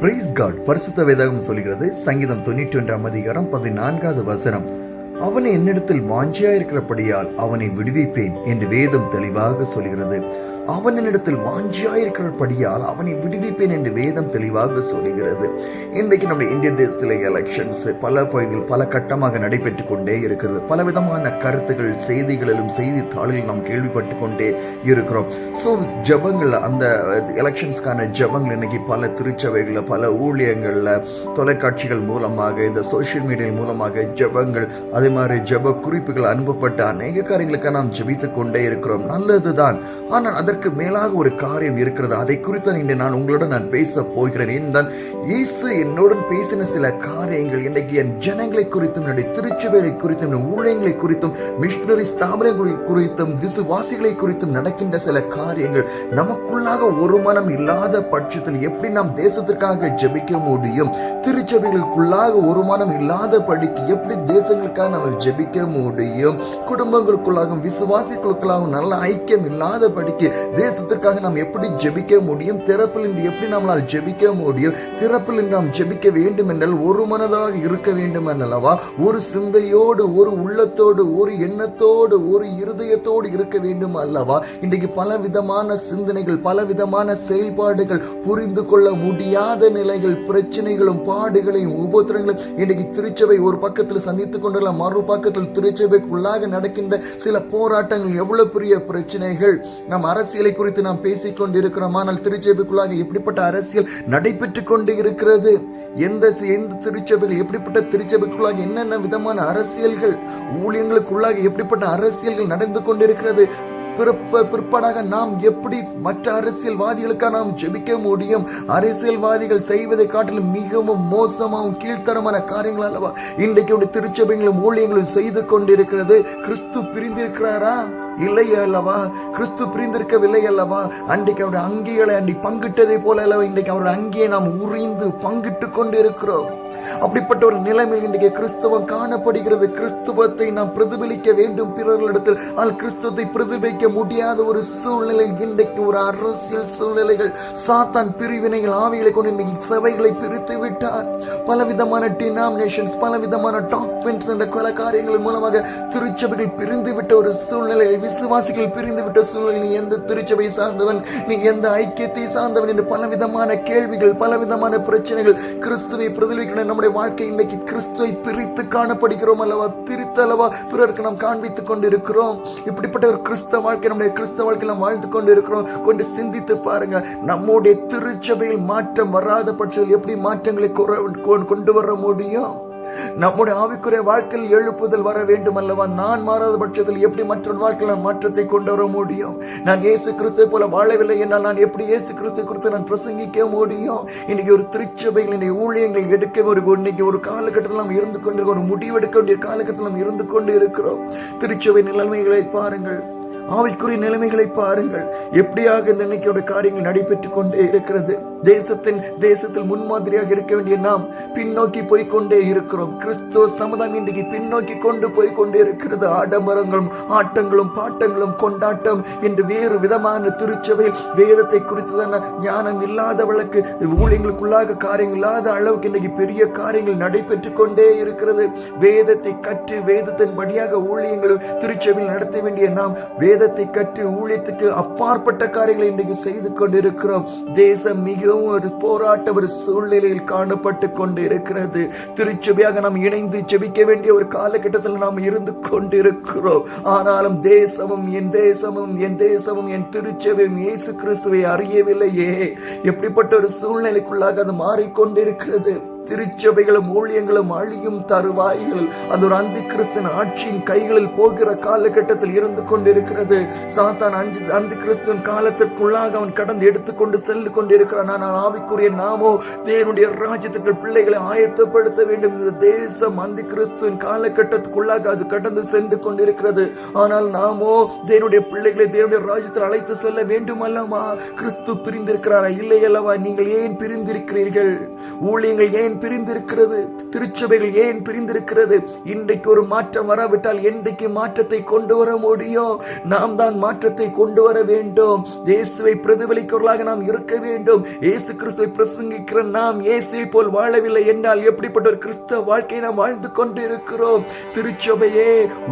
Price God பரிசுத்த வேதகம் சொல்கிறது சங்கீதம் தொண்ணூற்றி ஒன்றாம் அதிகாரம் பதினான்காவது வசனம். அவனை என்னிடத்தில் வாஞ்சியாயிருக்கிறபடியால் அவனை விடுவிப்பேன் என்று வேதம் தெளிவாக சொல்கிறது அவன் என்னிடத்தில் வாஞ்சியாயிருக்கிறபடியால் அவனை விடுவிப்பேன் என்று வேதம் தெளிவாக சொல்கிறது இன்றைக்கு நம்முடைய இந்திய தேசத்தில் எலெக்ஷன்ஸ் பல பகுதியில் பல கட்டமாக நடைபெற்று கொண்டே இருக்கிறது. பல விதமான கருத்துகள் செய்திகளிலும் செய்தித்தாளில் நாம் கேள்விப்பட்டு கொண்டே இருக்கிறோம். ஸோ ஜபங்கள் அந்த எலெக்ஷன்ஸ்க்கான ஜபங்கள் இன்னைக்கு பல திருச்சபைகளில் பல ஊழியங்களில் தொலைக்காட்சிகள் மூலமாக இந்த சோஷியல் மீடியா மூலமாக ஜபங்கள் அதே மாதிரி ஜப குறிப்புகள் அனுப்பப்பட்டு அநேக காரியங்களுக்கு நாம் ஜெபித்து கொண்டே இருக்கிறோம். நல்லதுதான். ஆனால் அதற்கு மேலாக ஒரு காரியம் இருக்கிறது. அதை குறித்து இன்று நான் உங்களுடன் நான் பேச போகிறேன். என்றால் இயேசு என்னுடன் பேசின சில காரியங்கள் இன்றைக்கு என் ஜனங்களை குறித்தும் என்னுடைய திருச்சபைகளை குறித்தும் ஊழியங்களை குறித்தும் மிஷினரி ஸ்தாபனங்களை குறித்தும் விசுவாசிகளை குறித்தும் நடக்கின்ற சில காரியங்கள் நமக்குள்ளாக ஒரு மனம் இல்லாத பட்சத்தில் எப்படி நாம் தேசத்திற்காக ஜெபிக்க முடியும்? திருச்சபைகளுக்குள்ளாக ஒரு மனம் இல்லாத படிக்கு எப்படி தேசங்களுக்காக நம்ம ஜெபிக்க முடியும்? குடும்பங்களுக்குள்ளாகவும் விசுவாசிகளுக்குள்ளாகவும் நல்ல ஐக்கியம் இல்லாத படிக்கு தேசத்திற்காக நாம் எப்படி ஜெபிக்க முடியும்? திறப்பில் இன்று எப்படி நம்மளால் ஜெபிக்க முடியும்? திறப்பில் இன்று நாம் ஜெபிக்க வேண்டும் என்றால் ஒரு மனதாக இருக்க வேண்டும் அல்லவா ஒரு சிந்தையோடு ஒரு உள்ளத்தோடு ஒரு எண்ணத்தோடு ஒரு இருதயத்தோடு இருக்க வேண்டும் அல்லவா இன்றைக்கு பல விதமான சிந்தனைகள் பல விதமான செயல்பாடுகள் புரிந்து கொள்ள முடியாத நிலைகள் பிரச்சனைகளும் பாடுகளையும் உபத்திரங்களும் இன்றைக்கு திருச்சபை ஒரு பக்கத்தில் சந்தித்துக் கொண்டுள்ள மறு பக்கத்தில் திருச்சபைக்குள்ளாக நடக்கின்ற சில போராட்டங்கள் எவ்வளவு பெரிய பிரச்சனைகள்? நம் அரசியல் குறித்து நாம் பேசிக் கொண்டிருக்கிறோம் ஆனால் திருச்சபைக்குள்ளாக எப்படிப்பட்ட அரசியல் நடைபெற்று கொண்டு இருக்கிறது எந்த எந்த திருச்சபைகள் எப்படிப்பட்ட திருச்சபைக்குள்ளாக என்னென்ன விதமான அரசியல்கள் ஊழியங்களுக்குள்ளாக எப்படிப்பட்ட அரசியல்கள் நடந்து கொண்டிருக்கிறது? பிறப்ப பிற்பாடாக நாம் எப்படி மற்ற அரசியல்வாதிகளுக்காக நாம் ஜெபிக்க முடியும்? அரசியல்வாதிகள் செய்வதை காட்டிலும் மிகவும் மோசமாகவும் கீழ்த்தரமான காரியங்கள் அல்லவா? இன்றைக்கு உடைய திருச்சபைகளும் ஊழியங்களும் செய்து கொண்டிருக்கிறது. கிறிஸ்து பிரிந்திருக்கிறாரா? இல்லை அல்லவா? கிறிஸ்து பிரிந்திருக்கவில்லை அல்லவா? அன்றைக்கு அவருடைய அங்கிகளை அன்றைக்கு பங்கிட்டதை போல அல்லவா? இன்றைக்கு அவருடைய அங்கியை நாம் உறிந்து பங்கிட்டு கொண்டு இருக்கிறோம் அப்படிப்பட்ட ஒரு நிலைமையில் இன்றைக்கு கிறிஸ்தவம் காணப்படுகிறது. கிறிஸ்துவத்தை நாம் பிரதிபலிக்க வேண்டும். பிறர்களிடத்தில் ஆனால் கிறிஸ்துவத்தை பிரதிபலிக்க முடியாத ஒரு சூழ்நிலை இன்றைக்கு ஒரு அரசியல் சூழ்நிலைகள். சாத்தான் பிரிவினைகள் ஆவிகளை கொண்டு இன்னைக்கு சபைகளை பிரித்து விட்டார். பலவிதமான டினாமினேஷன்ஸ் பலவிதமான டாக்மெண்ட்ஸ் என்ற பல காரியங்கள் மூலமாக திருச்சபைகள் பிரிந்து விட்ட ஒரு சூழ்நிலை விசுவாசிகள் பிரிந்து விட்ட சூழ்நிலை நீ எந்த திருச்சபை சார்ந்தவன்? நீ எந்த ஐக்கியத்தை சார்ந்தவன்? என்று பலவிதமான கேள்விகள் பலவிதமான பிரச்சனைகள் கிறிஸ்துவை பிரதிபலிக்கிற நம்முடைய வாழ்க்கை இன்னைக்கு கிறிஸ்துவை பிரித்து காணப்படுகிறோம் அல்லவா? திரித்து அல்லவா? பிறருக்கு நாம் காண்பித்துக் கொண்டிருக்கிறோம். இப்படிப்பட்ட ஒரு கிறிஸ்தவ வாழ்க்கை நம்முடைய கிறிஸ்தவ வாழ்க்கையில் நாம் வாழ்ந்து கொண்டு இருக்கிறோம் கொண்டு சிந்தித்து பாருங்க. நம்முடைய திருச்சபையில் மாற்றம் வராத பட்சத்தில் எப்படி மாற்றங்களை கொ- கொண்டு வர முடியும்? நம்முடைய ஆவிக்குரிய வாழ்க்கையில் எழுப்புதல் வர வேண்டும் அல்லவா நான் மாறாத பட்சத்தில் எப்படி மற்ற வாழ்க்கையில் நான் மாற்றத்தை கொண்டு வர முடியும்? நான் இயேசு கிறிஸ்துவை போல வாழவில்லை என்றால் நான் எப்படி இயேசு கிறிஸ்து குறித்து நான் பிரசங்கிக்க முடியும்? இன்னைக்கு ஒரு திருச்சபைகள் இன்னைக்கு ஊழியங்கள் எடுக்க ஒரு இன்னைக்கு ஒரு காலகட்டத்தில் நாம் இருந்து கொண்டு ஒரு முடிவெடுக்க வேண்டிய காலகட்டத்தில் நாம் இருந்து கொண்டு இருக்கிறோம் திருச்சபை நிலைமைகளை பாருங்கள். ஆவிக்குரிய நிலைமைகளை பாருங்கள். எப்படியாக இந்த இன்னைக்கோட காரியங்கள் நடைபெற்றுக் கொண்டே இருக்கிறது. தேசத்தின் தேசத்தில் முன்மாதிரியாக இருக்க வேண்டிய நாம் பின்னோக்கி போய்கொண்டே இருக்கிறோம். கிறிஸ்துவ சமுதாயம் இன்றைக்கு பின்னோக்கி கொண்டு போய்கொண்டே இருக்கிறது. ஆடம்பரங்களும் ஆட்டங்களும் பாட்டங்களும் கொண்டாட்டம் என்று வேறு விதமான திருச்சபையில் வேதத்தை குறித்ததான ஞானம் இல்லாதவளுக்கு ஊழியங்களுக்குள்ளாக காரியங்கள் இல்லாத அளவுக்கு இன்றைக்கு பெரிய காரியங்கள் நடைபெற்று கொண்டே இருக்கிறது. வேதத்தை கற்று வேதத்தின் படியாக ஊழியங்களும் திருச்சபையில் நடத்த வேண்டிய நாம் வேதத்தை கற்று ஊழியத்துக்கு அப்பாற்பட்ட காரியங்களை இன்றைக்கு செய்து கொண்டிருக்கிறோம். தேசம் மிகவும் ஒரு போராட்ட ஒரு சூழ்நிலையில் காணப்பட்டு கொண்டு இருக்கிறது திருச்சபையாக நாம் இணைந்து ஜெபிக்க வேண்டிய ஒரு காலகட்டத்தில் நாம் இருந்து கொண்டிருக்கிறோம். ஆனாலும் தேசமும் என் தேசமும் என் தேசமும் என் திருச்சபையும் இயேசு கிறிஸ்துவை அறியவில்லையே. எப்படிப்பட்ட ஒரு சூழ்நிலைக்குள்ளாக அது மாறிக்கொண்டிருக்கிறது? திருச்சபைகளும் ஊழியங்களும் அழியும் தருவாய்கள். அது ஒரு அந்தி கிறிஸ்தன் ஆட்சியின் கைகளில் போகிற காலகட்டத்தில் இருந்து கொண்டிருக்கிறது. சாத்தான் அஞ்சு அந்தி கிறிஸ்தன் காலத்திற்குள்ளாக அவன் கடந்து எடுத்துக்கொண்டு சென்று கொண்டிருக்கிறான். ஆனால் ஆவிக்குரிய நாமோ தேவனுடைய ராஜ்யத்திற்கு பிள்ளைகளை ஆயத்தப்படுத்த வேண்டும். இந்த தேசம் அந்தி கிறிஸ்துவின் காலகட்டத்துக்குள்ளாக அது கடந்து சென்று கொண்டிருக்கிறது. ஆனால் நாமோ தேவனுடைய பிள்ளைகளை தேவனுடைய ராஜ்யத்தில் அழைத்து செல்ல வேண்டும் அல்லவா கிறிஸ்து பிரிந்திருக்கிறாரா? இல்லை அல்லவா நீங்கள் ஏன் பிரிந்திருக்கிறீர்கள்? ஊழியங்கள் ஏன் பிரிந்திருக்கிறது? திருச்சபைகள் ஏன் பிரிந்திருக்கிறது? இன்றைக்கு ஒரு மாற்றம் வராவிட்டால் என்றைக்கு மாற்றத்தை கொண்டு வர முடியும்? நாம் தான் மாற்றத்தை கொண்டு வர வேண்டும். இயேசுவை பிரதிபலிக்கிறவர்களாக நாம் இருக்க வேண்டும். இயேசு கிறிஸ்துவை பிரசங்கிக்கிற நாம் இயேசுவை போல் வாழவில்லை என்றால் எப்படிப்பட்ட ஒரு கிறிஸ்தவ வாழ்க்கையை நாம் வாழ்ந்து கொண்டு இருக்கிறோம் திருச்சபையே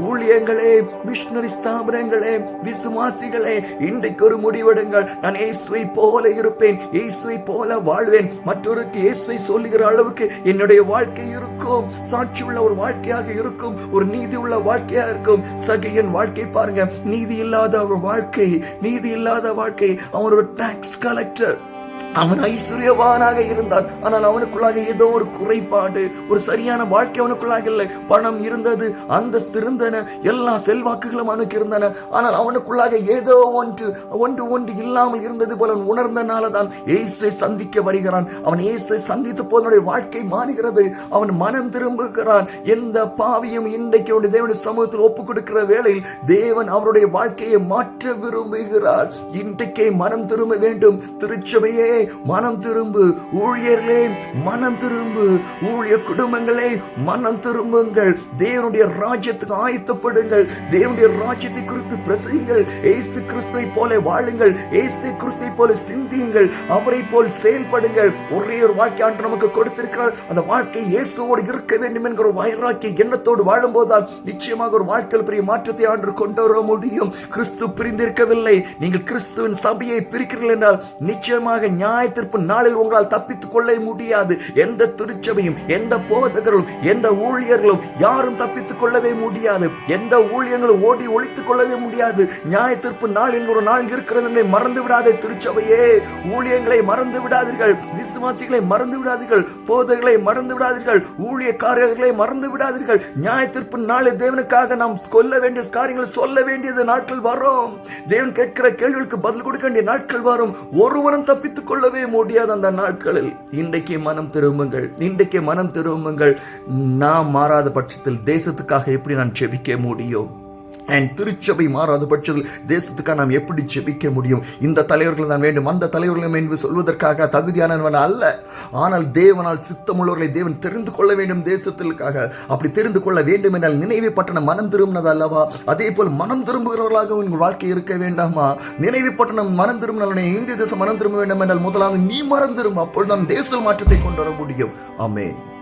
ஊழியங்களே மிஷினரி ஸ்தாபனங்களே விசுவாசிகளே இன்றைக்கு ஒரு முடிவெடுங்கள். நான் இயேசுவை போல இருப்பேன். இயேசுவை போல வாழ்வேன். மற்றொருக்கு இயேசுவை சொல்லுகிற அளவுக்கு என்னுடைய வாழ்க்கை இருக்கும். சாட்சி உள்ள ஒரு வாழ்க்கையாக இருக்கும். ஒரு நீதி உள்ள வாழ்க்கையாக இருக்கும். சகையன் வாழ்க்கை பாருங்க. நீதி இல்லாத ஒரு வாழ்க்கை. நீதி இல்லாத வாழ்க்கை. அவன் ஒரு டாக்ஸ் கலெக்டர் அவன் ஐஸ்வர்யவானாக இருந்தான். ஆனால் அவனுக்குள்ளாக ஏதோ ஒரு குறைபாடு ஒரு சரியான வாழ்க்கை அவனுக்குள்ளாக இல்லை. பணம் இருந்தது அந்தஸ்து இருந்தன எல்லா செல்வாக்குகளும் அவனுக்கு இருந்தன. ஆனால் அவனுக்குள்ளாக ஏதோ ஒன்று ஒன்று ஒன்று இல்லாமல் இருந்தது போல உணர்ந்தனால தான் இயேசுவை சந்திக்க வருகிறான். அவன் இயேசுவை சந்தித்த போதனுடைய வாழ்க்கை மாறுகிறது. அவன் மனம் திரும்புகிறான். எந்த பாவியும் இன்றைக்கு அவருடைய தேவனுடைய சமூகத்தில் ஒப்பு கொடுக்கிற வேளையில் தேவன் அவருடைய வாழ்க்கையை மாற்ற விரும்புகிறார். இன்றைக்கே மனம் திரும்ப வேண்டும். திருச்சபையே மனம் திரும்பு ஊழியர்களே மனம் திரும்பு ஊழிய குடும்பங்களே மனம் திரும்புங்கள். தேவனுடைய ராஜ்யத்துக்கு ஆயத்தப்படுங்கள். தேவனுடைய ராஜ்யத்தை குறித்து பிரசங்கள் ஏசு கிறிஸ்துவை போல வாழுங்கள். ஏசு கிறிஸ்துவை போல சிந்தியுங்கள். அவரை போல் செயல்படுங்கள். ஒரே ஒரு வாழ்க்கை ஆண்டு நமக்கு கொடுத்திருக்கிறார். அந்த வாழ்க்கை இயேசுவோடு இருக்க வேண்டும் என்கிற ஒரு வைராக்கிய எண்ணத்தோடு வாழும்போதுதான் நிச்சயமாக ஒரு வாழ்க்கையில் பெரிய மாற்றத்தை ஆண்டு கொண்டு வர முடியும். கிறிஸ்து பிரிந்திருக்கவில்லை. நீங்கள் கிறிஸ்துவின் சபையை பிரிக்கிறீர்கள் என்றால் நிச்சயமாக ஞான நியாய தீர்ப்பு நாளில் உங்களால் தப்பித்துக் கொள்ள முடியாது. எந்த திருச்சபையும் எந்த போதகர்களும் எந்த ஊழியர்களும் யாரும் தப்பித்துக் கொள்ளவே முடியாது. எந்த ஊழியங்களும் ஓடி ஒழித்துக் கொள்ளவே முடியாது. நியாய தீர்ப்பு நாள் என்கிற ஒரு நாள் இருக்கிறது மறந்து விடாதே திருச்சபையே. ஊழியங்களை மறந்து விடாதீர்கள் விசுவாசிகளை மறந்து விடாதீர்கள் போதகளை மறந்து விடாதீர்கள் ஊழியக்காரர்களை மறந்து விடாதீர்கள் நியாய தீர்ப்பு நாளில் தேவனுக்காக நாம் கொல்ல வேண்டிய காரியங்களை சொல்ல வேண்டியது நாட்கள் வரும். தேவன் கேட்கிற கேள்விகளுக்கு பதில் கொடுக்க வேண்டிய நாட்கள் வரும். ஒருவனும் தப்பித்துக் கொள்ளவே முடியாத அந்த நாட்களில் இன்றைக்கு மனம் திரும்புங்கள் இன்றைக்கு மனம் திரும்புங்கள். நாம் மாறாத பட்சத்தில் தேசத்துக்காக எப்படி நான் செபிக்க முடியும்? அண்ட் திருச்சபை மாறாத பட்சத்தில் தேசத்துக்காக நாம் எப்படி ஜெபிக்க முடியும்? இந்த தலைவர்கள் தான் வேண்டும். அந்த தலைவர்கள் என்று சொல்வதற்காக தகுதியானவன் அல்ல. ஆனால் தேவனால் சித்தமுள்ளவர்களை தேவன் தெரிந்து கொள்ள வேண்டும் தேசத்திற்காக. அப்படி தெரிந்து கொள்ள வேண்டும் என்றால் நினைவை பட்டணம் மனம் திரும்பினது அல்லவா? அதே போல் மனம் திரும்புகிறவர்களாக உங்கள் வாழ்க்கை இருக்க வேண்டாமா? நினைவு பட்டணம் மனம் திரும்பினாலே இந்திய தேசம் மனம் திரும்ப வேண்டும் என்றால் முதலாவது நீ மனம் திரும்ப அப்பொழுது நம் தேச மாற்றத்தை கொண்டு வர முடியும். அமேன்